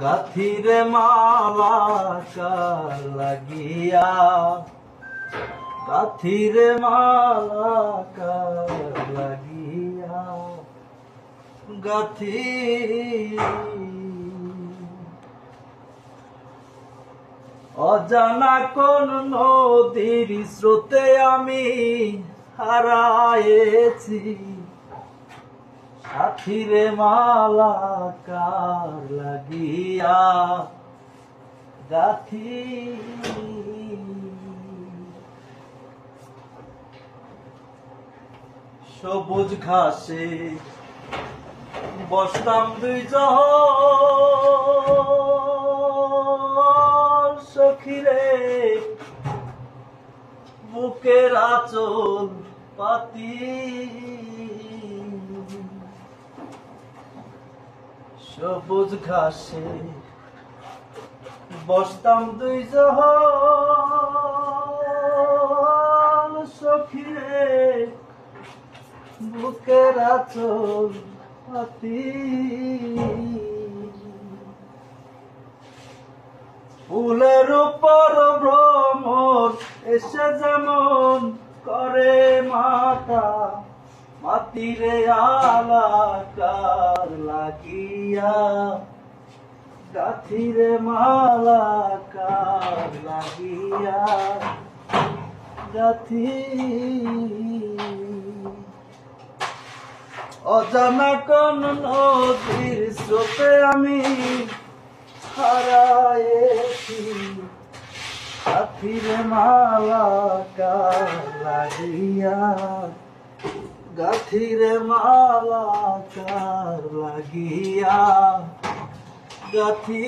গাথিরে মালা লাগিয়া? গাথিরে মালা লাগিয়া? গাথি অজানা কোন নদীর স্রোতে আমি হারায়েছি। সাথীরে মালা কার লাগিয়া গাথি সবুজ ঘাসে বসতাম দুই জহ সখিরে বুকের আচল পাতি। সবুজ ঘাসে বসতাম দুই জহ সখিরে, বুকের আচল পাতি ফুলের উপর ভ্রমর এসে যেমন করে মাতা মাতিরে আলাকার লাগিয়া, গাথিরে মালাকার লাগিয়া, গাথি। অজানা কোন নদীর স্রোতে আমি হারায়েছি সাথীর মালা কার লাগিয়া। গাথিরে মালাকার লাগিয়া গাথি